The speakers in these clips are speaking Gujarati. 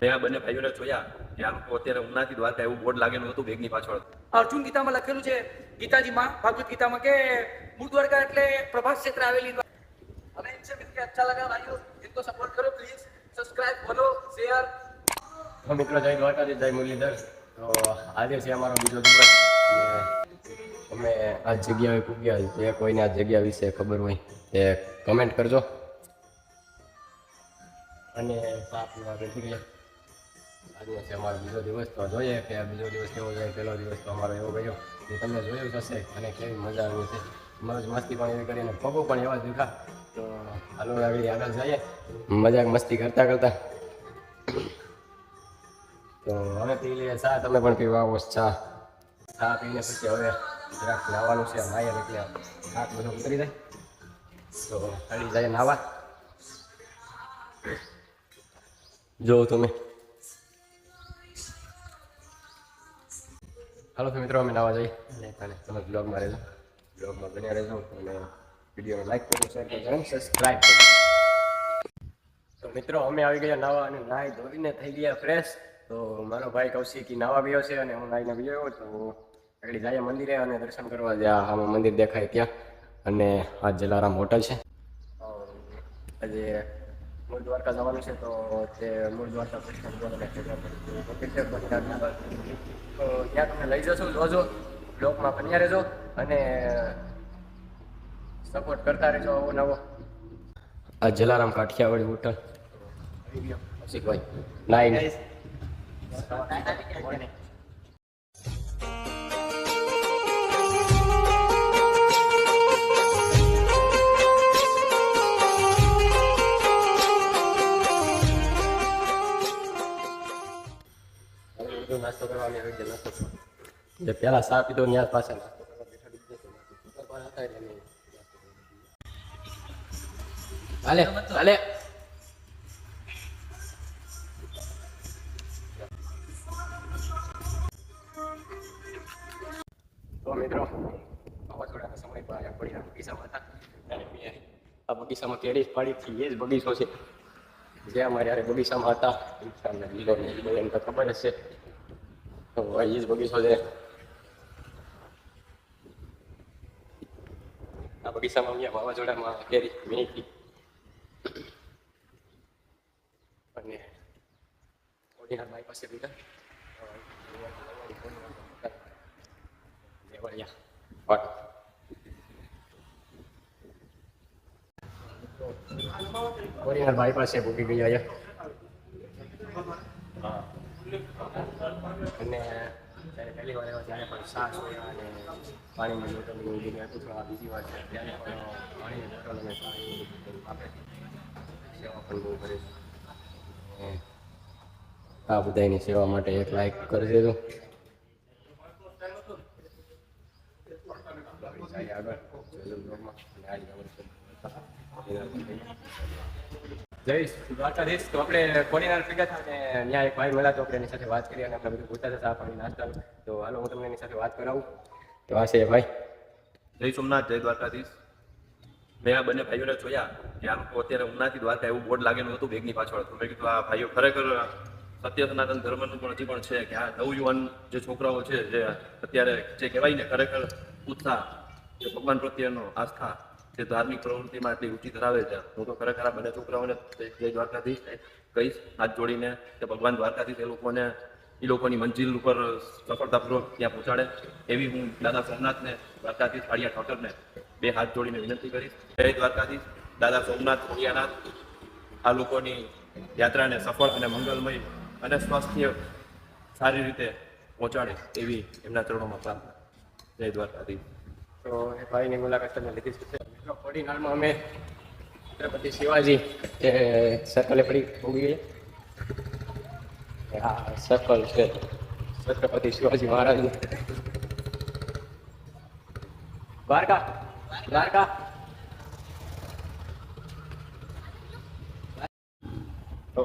મેં આ બંને ભાઈઓને જોયા કે આ લોકો અત્યારે ઉનાથી દ્વારકા એવું બોર્ડ લાગેલું હતું બેગની પાછળ અર્જુન ગીતામાં લખેલું છે ગીતાજીમાં ભાગવત ગીતામાં કે મૂળ દ્વારકા એટલે પ્રભાસ ક્ષેત્ર આવેલી हमें इनसे मिलकर अच्छा लगा भाइयों इनको सपोर्ट करो प्लीज सब्सक्राइब करो शेयर તો મિત્રો જય દ્વારકાથી જય મુરલીધર તો આજે છે અમારો બીજો દિવસ અને અમે આ જગ્યાએ પૂગ્યા જે કોઈને આ જગ્યા વિશે ખબર હોય તે કમેન્ટ કરજો અને બેસી ગયા આજનો છે અમારો બીજો દિવસ તો જોઈએ કે બીજો દિવસ કેવો જાય પહેલો દિવસ તો અમારો એવો ગયો. એ તમને જોયું હશે, અને કેવી મજા આવી છે મોજ મસ્તી પણ એવી કરીને પગો પણ એવા દીધા તો હાલો આગળ આગળ જઈએ. મજાક મસ્તી કરતાં કરતાં. તો હવે પી લઈએ ચા. તમે પણ પીવા આવો ચા. ચા પીને પછી હવે જરાક નાવાનું છે, માય એટલે થાક બધું ઉતરી જાય. તો ખાલી જાય નાવા. જો તમે. હાલો તો મિત્રો, અમે નાવા જઈએ. અને અને તમે બ્લોગમાં રહેજો. બ્લોગમાં બન્યા રહેજો. અને વિડીયોને લાઈક કરો શેર કરજો અને સબસ્ક્રાઈબ કરજો તો મિત્રો, અમે આવી ગયા નાવા અને નાહી ધોઈને થઈ ગયા ફ્રેશ તો મારો ભાઈ કૌશિક નાવા ગયો છે અને હું નાહીને ગયો તો આગળ જઈએ મંદિરે અને દર્શન કરવા. જ્યાં આમાં મંદિર દેખાય ત્યાં. અને આ જલારામ હોટલ છે. આજે મૂળ દ્વારકા જવાનું છે તો તે મૂળ દ્વારકા કૃષ્ણ. તો ત્યાં તમને લઈ જશો જોજો બ્લોકમાં બન્યા રહેજો અને સપોર્ટ કરતા રહેજો આવો નવો આ જલારામ કાઠિયાવાડી હોટલ આવી ગયો કૌશિકભાઈ નાઈને હવે બધો નાસ્તો કરવા અમે આવી ગયા નાસ્તો કરવા. જે પહેલા ચા પીધો ત્યાં પાછા નાસ્તો કરવા બેઠા બીજે તો નાસ્તો કરવા હતા એટલે અમે નાસ્તો કરવા બેઠા. હાલે હાલે તો મિત્રો વાવાઝોડાના સમય પર અહીંયા પડીના બગીચામાં હતા ત્યારે મેં આ બગીચામાં કેરી પાડી હતી એ જ બગીચો છે જે અમારે યારે બગીચામાં હતા ઇન્સાનને લીલો ને લીલો એમ તો ખબર જ છે આ એ જ બગીચો છે. આ બગીચામાં અહીંયા વાવાઝોડામાં કેરી વીણી અને ઓડિનાર બાઈ પાસે બીજા ઓરિજિનલ બાઈ પાસે ભૂકી ગયા. અને જ્યારે પહેલી વાર આવ્યો ત્યારે પણ સાસ હોય અને પાણી બોટલ હતું તો બીજી વાર છે, ત્યારે પણ પાણીની બોટલ અને પાણી સેવા પણ બહુ કરે છે આ બધાની સેવા માટે એક લાઈક કરી દેજો આગળ. જય દ્વારકાધીશ. તો આપણે કોડીનાર ભેગા થાય અને ત્યાં ભાઈ મળ્યા તો આપણે એની સાથે વાત કરી અને આપણે તો હાલો, હું એની સાથે વાત કરાવું. તો આ છે ભાઈ. જય સોમનાથ, જય દ્વારકાધીશ. મેં આ બંને ભાઈઓને જોયા કે અત્યારે ઉનાથી દ્વારકા એવું બોર્ડ લાગેલું હતું બેગની પાછળ. તો મેં કીધું, આ ભાઈઓ ખરેખર સત્ય સનાતન ધર્મનું પણ હજી પણ છે કે આ નવયુવાન જે છોકરાઓ છે, જે અત્યારે જે કહેવાય ને ખરેખર ઉત્સાહ, જે ભગવાન પ્રત્યેનો આસ્થા જે ધાર્મિક પ્રવૃત્તિમાં એટલી રુચિ ધરાવે છે. હું તો ખરેખર બંને છોકરાઓને જય જય દ્વારકાધીશ કહીશ હાથ જોડીને કે ભગવાન દ્વારકાધીશ એ લોકોને, એ લોકોની મંજિલ ઉપર સફળતાપૂર્વક ત્યાં પહોંચાડે. એવી હું દાદા સોમનાથને, દ્વારકાધીશ ફાળિયા ઠાકરને બે હાથ જોડીને વિનંતી કરીશ. જય દ્વારકાધીશ, દાદા સોમનાથ ખોડિયાનાથ આ લોકોની યાત્રાને સફળ અને મંગલમય અને સ્વાસ્થ્ય સારી રીતે પહોંચાડે એવી એમના ચરણોમાં પ્રાર્થના. જય દ્વારકાધીશ. તો એ ભાઈની મુલાકાત તમે લીધી છે. મિત્રો અમે છત્રપતિ શિવાજી જે સર્કલે પડી ઉગી આ સર્કલ છે. છત્રપતિ શિવાજી મહારાજ દ્વારકા દ્વારકા. તો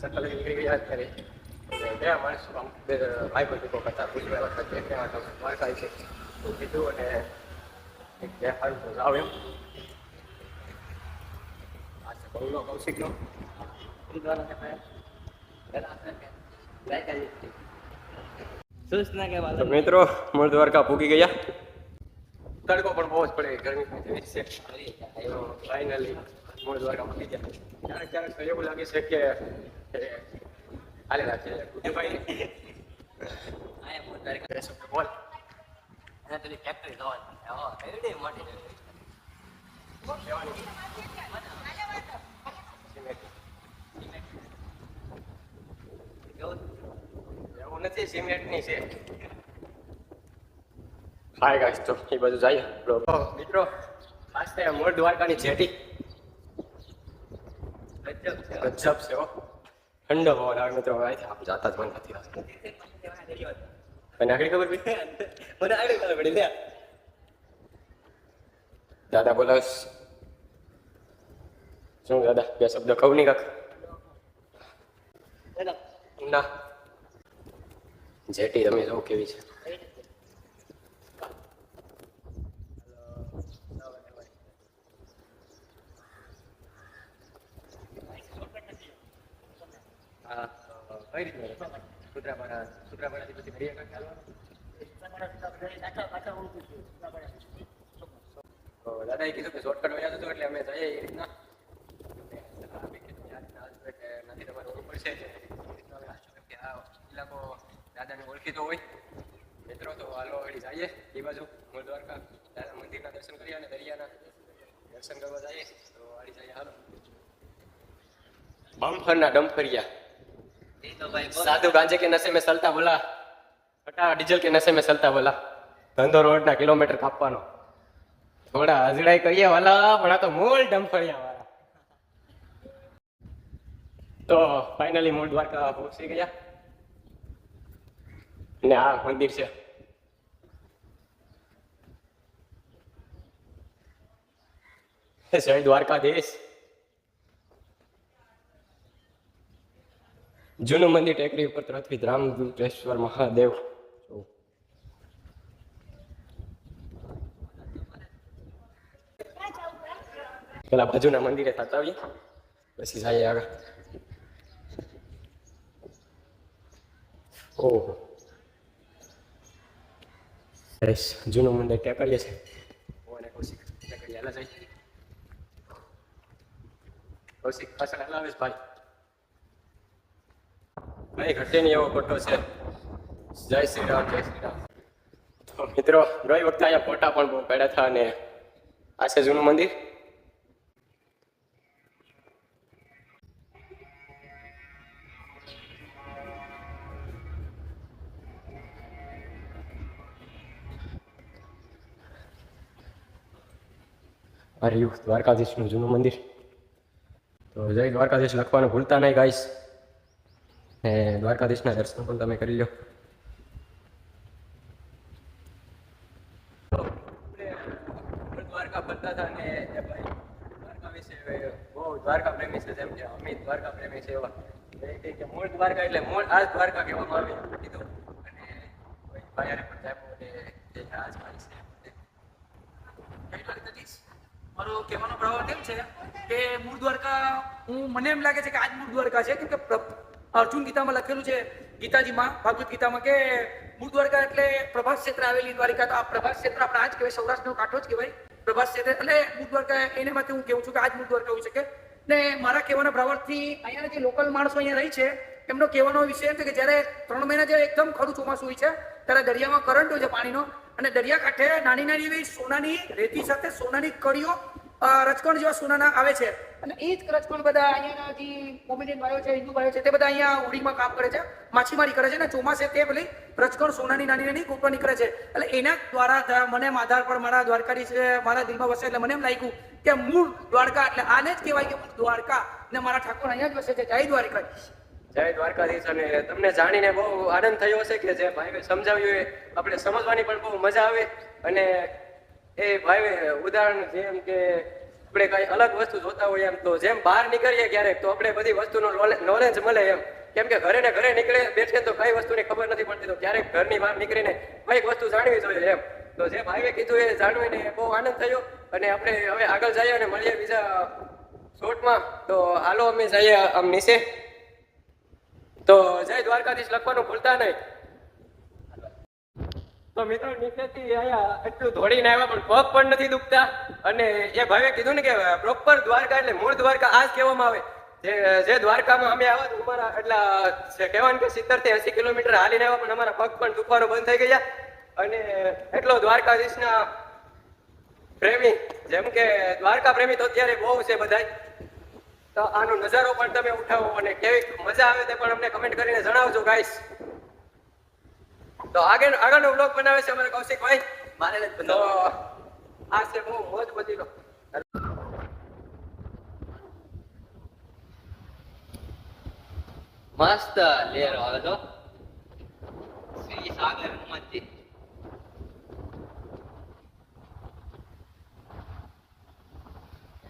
સર્કલ નીકળી ગયા અત્યારે. બે માણસો બે ભાઈ બંધુકો કરતા ક્યાં દ્વારકા છે તો કીધું અને એક બે સારું તો જાવ એમ. આ છે બહુનો કૌશિકનો એ દ્વારા દેખાય સૂચના કે તો મિત્રો મૂળ દ્વારકા પૂગી ગયા. તડકો પણ બહુ જ પડે ગરમી ફાઇનલી મૂળ દ્વારકા પૂગી ગયા. ક્યારેક ક્યારેક તો એવું લાગે છે કે હાલે રાખે. ગુડ્ડુભાઈ બોલ. ફેક્ટરી થવાની મોટી એવું નથી સિમેન્ટની છે. હાય ગાઈસ તો એ બધું જઈએ. મિત્રો ખાસ તો મૂળ દ્વારકાની જેટી. ગજબ છે. હો. ઠંડો પવન આવે મિત્રો આપણે જાતા જ મન નથી તને આગળ ખબર પડી મને આગળ ખબર દાદા બોલાસ શું દાદા બે શબ્દ કહું નહીં કાક ના જેટી તમે જો કેવી છે કઈ રીતનું સુત્રાપાડા સુત્રાપાડાથી પછી દરિયાકાંઠે ચાલવાનું તો દાદાએ કીધું કે શોર્ટકટ વયા જતો એટલે અમે જઈએ એ રીતના. નથી તમારે. એ કે આ ઇલાકો દાદાને ઓળખીતો હોય. મિત્રો, તો હાલો વળી જઈએ એ બાજુ મૂળ દાદા મંદિરના દર્શન કરીએ અને દરિયાના દર્શન કરવા જઈએ. તો વાળી જઈએ હાલો. બમ્ફરના ડમ્ફરિયા. સાધુ ગાંજે કે નશે મેં સલતા બોલા. ફટા ડીઝલ કે નશે મેં સલતા બોલા. ધંધો રોડ ના કિલોમીટર કાપવાનો. થોડા હજડાઈ કરીએ વાલા, પણ આ તો મૂળ ડમફળિયા વાળા. તો ફાઇનલી મૂળ દ્વારકા પહોંચી ગયા. ને આ મંદિર છે. જય દ્વારકાધીશ. જૂનું મંદિર ટેકરી ઉપર તરફથી રામદૂતેશ્વર મહાદેવ. પેલા બાજુના મંદિરે થતા આવીએ પછી જઈએ આગળ. ઓહો. જૂનું મંદિર ટેકરીએ છે ઓને કૌશિક ટેકરી જઈએ કૌશિક પાછળ હલાવીશ ભાઈ. ભાઈ, ઘટે નહીં એવો ફોટો છે. જય શ્રી રામ, જય શ્રી રામ. તો મિત્રો, ગઈ વખતે અહીંયા ફોટા પણ બહુ પડ્યા હતા અને આ છે જૂનું મંદિર. આ રહ્યું દ્વારકાધીશનું જૂનું મંદિર. તો જય દ્વારકાધીશ લખવાનું ભૂલતા નહીં ગાઈશ ને દ્વારકાધીશના દર્શન પણ તમે કરી લો. કે મૂળ દ્વારકા મારો કહેવાનો પ્રભાવ એમ છે કે મૂળ દ્વારકા, હું, મને એમ લાગે છે કે આજ મૂળ દ્વારકા છે, કેમ કે અર્જુન ગીતામાં લખેલું છે ગીતાજીમાં ભાગવત ગીતામાં કે મૂળ દ્વારકા એટલે પ્રભાસ ક્ષેત્ર આવેલી દ્વારિકા, તો આ પ્રભાસ ક્ષેત્ર આપણે આજ કહેવાય, સૌરાષ્ટ્રનો કાંઠો જ કહેવાય, પ્રભાસ ક્ષેત્ર એટલે મૂળ દ્વારકા એને માટે હું કહું છું કે આજ મૂળ દ્વારકા હોઈ શકે. ને મારા કહેવાના પ્રવર્તથી અહીંયા જે લોકલ માણસો અહીંયા રહી છે, એમનો કહેવાનો વિષય એમ છે કે જ્યારે ત્રણ મહિના જે એકદમ ખરું ચોમાસું હોય છે, ત્યારે દરિયામાં કરંટ હોય છે પાણીનો, અને દરિયાકાંઠે નાની નાની એવી સોનાની રેતી સાથે સોનાની કડીઓ રજકણ જેવા સોનાના આવે છે. અને એ જ રજકણ બધા અહીંયાના જે કોમેડિયન ભાઈઓ છે હિન્દુ ભાઈઓ છે તે બધા અહીંયા હોડીમાં કામ કરે છે માછીમારી કરે છે અને ચોમાસે તે પેલી રજકણ સોનાની નાની નાની ગોપવા નીકળે છે. એટલે એના દ્વારા મને આધાર પર મારા દ્વારકાધીશ છે મારા દિલમાં વસે એટલે મને એમ લાગ્યું કે મૂળ દ્વારકા એટલે આને જ કહેવાય કે મૂળ દ્વારકા ને મારા ઠાકોર અહીંયા જ વસે છે. જય દ્વારકા. જય દ્વારકાધીશ અને તમને જાણીને બહુ આનંદ થયો હશે કે જે ભાઈ સમજાવ્યું એ. આપણે સમજવાની પણ બહુ મજા આવે અને એ ભાઈ ઉદાહરણ જેમ કે આપણે કઈ અલગ વસ્તુ જોતા હોય એમ, તો જેમ બહાર નીકળીએ ક્યારેક, તો આપણે બધી વસ્તુનું નોલેજ મળે એમ. કેમ કે ઘરે ને ઘરે નીકળે, બેઠે તો કઈ વસ્તુની ખબર નથી પડતી, તો ક્યારેક ઘરની બહાર નીકળીને કંઈક વસ્તુ જાણવી જોઈએ એમ. તો જે ભાઈએ કીધું એ જાણવીને બહુ આનંદ થયો. અને આપણે હવે આગળ જઈએ અને મળીએ બીજા શોર્ટમાં તો હાલો અમે જઈએ આમ નીચે. તો જય દ્વારકાધીશ લખવાનું ભૂલતા નહીં. તો મિત્રો નીચેથી અહીંયા એટલું ધોળીને આવ્યા પણ પગ પણ નથી દુખતા. અને એ ભાઈએ કીધું ને કે પ્રોપર દ્વારકા એટલે મૂળ દ્વારકા આ જ કહેવામાં આવે. જે જે દ્વારકામાં અમે આવ્યા અમારા એટલા કહેવાનું કે સિત્તેરથી એસી કિલોમીટર હાલીને આવ્યા, પણ અમારા પગ પણ દુખવાનું બંધ થઈ ગયા. અને એટલો દ્વારકાધીશના પ્રેમી, જેમ કે દ્વારકા પ્રેમી તો અત્યારે બહુ છે બધાય. તો આનો નજારો પણ તમે ઉઠાવો અને કેવી મજા આવે તે પણ અમને કમેન્ટ કરીને જણાવજો ગાઈસ તો આગળ આગળનો બ્લોગ બનાવે છે અમારે કૌશિકભાઈ મારે તો આ છે હું મોજ મજીનો. મસ્ત લેર આવે તો. શ્રી સાગર મસ્જિદ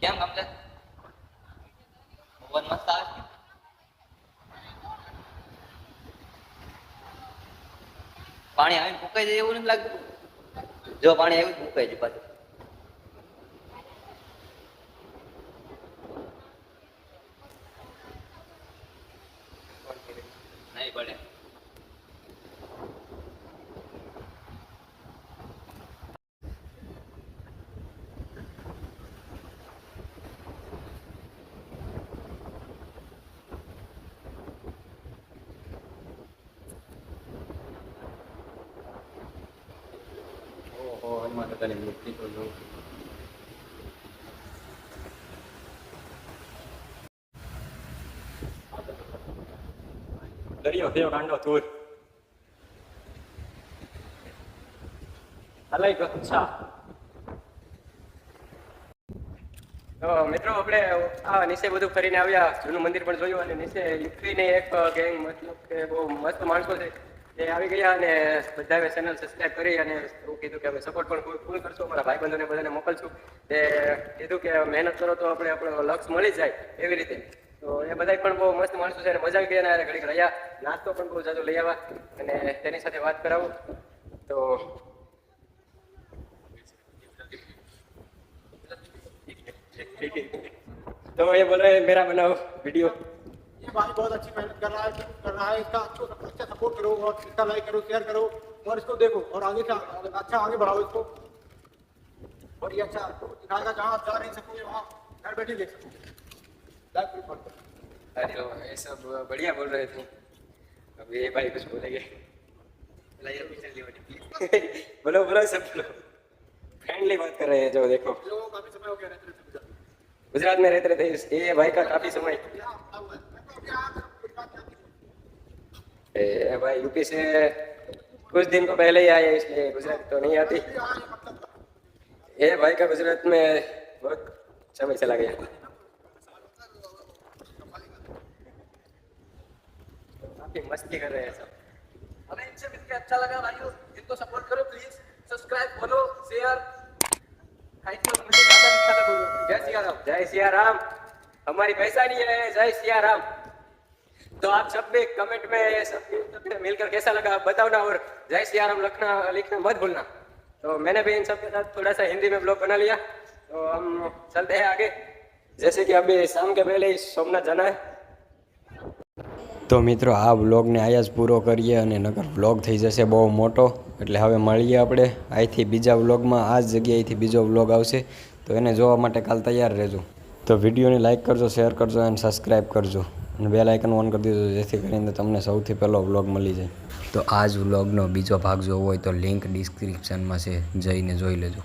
કેમ ગમશે? પવન મસ્ત આવે છે પાણી આવીને ફૂંકાઈ જાય એવું નથી લાગતું. જો પાણી આવ્યું ફૂંકાઈ જાય પાછું નહીં પડે દાદાની મૂર્તિ તો જોઉં દરિયો મિત્રો, આપણે આ નીચે બધું ફરીને આવ્યા. જૂનું મંદિર પણ જોયું અને નીચે યુપીની એક ગેંગ, મતલબ કે બહુ મસ્ત માણસો છે. એ આવી ગયા અને બધાએ ચેનલ સબસ્ક્રાઇબ કરી અને એવું કીધું કે અમે સપોર્ટ પણ ફૂલ ફૂલ કરશું અમારા ભાઈબંધોને બધાને મોકલશું તે કીધું કે મહેનત કરો તો આપણે આપણો લક્ષ્ય મળી જાય એવી રીતે તો એ બધા પણ બહુ મસ્ત માણસો છે અને મજા આવી ગઈ અને ઘડીક રહ્યા નાસ્તો પણ બહુ જાજુ લઈ આવ્યા અને તેની સાથે વાત કરાવું તો तो ये बोल रहे हैं मेरा बनाओ वीडियो ये भाई बहुत अच्छी मेहनत कर रहा है कर रहा है इसका अच्छा अच्छा सपोर्ट करो और इसका लाइक करो शेयर करो और इसको देखो और आगे से अच्छा आगे बढ़ाओ इसको। और ये अच्छा आपको दिखाएगा जहाँ आप जा नहीं सकोगे वहाँ घर बैठे देख सकोगे अरे तो ये सब बढ़िया बोल रहे थे। अब ये भाई कुछ बोलेंगे। बोलो बोलो सब बोलो। फ्रेंडली बात कर रहे हैं जो देखो। लोगों को काफ़ी समय हो गया रहते रहते गुजरात में। गुजरात में रहते रहते ये भाई का काफ़ी समय। तो भाई यूपी से कुछ दिन को पहले ही आए इसलिए गुजरात तो नहीं आती। ये भाई का गुजरात में बहुत समय चला गया। काफ़ी मस्ती कर रहे हैं सब। हमें इनसे मिलकर अच्छा लगा भाइयों। इनको सपोर्ट करो please subscribe follow share thank you मुझे ज़्यादा लिखा था जय सिया राम जय सिया राम हमारी पैसा नहीं है जय सिया राम तो आप सब भी कमेंट में ये सब सबसे मिलकर कैसा लगा आप बताओ ना और जय सिया राम लिखना लिखना मत भूलना तो मैंने भी इन सब के साथ थोड़ा सा हिंदी में ब्लॉग बना लिया तो हम चलते हैं आगे जैसे कि अभी शाम के पहले ही सोमनाथ जाना है તો મિત્રો આ વ્લોગને આયા જ પૂરો કરીએ અને નગર વ્લોગ થઈ જશે બહુ મોટો એટલે હવે મળીએ આપણે અહીંથી બીજા વ્લોગમાં આ જ જગ્યાએથી બીજો વ્લોગ આવશે તો એને જોવા માટે કાલ તૈયાર રહેજો તો વિડીયોને લાઇક કરજો શેર કરજો અને સબસ્ક્રાઈબ કરજો અને બે લાઇકન ઓન કરી દીધું જેથી કરીને તમને સૌથી પહેલો વ્લોગ મળી જાય. તો આ જ વ્લોગનો બીજો ભાગ જોવો હોય તો લિંક ડિસ્ક્રિપ્શનમાં છે, જઈને જોઈ લેજો.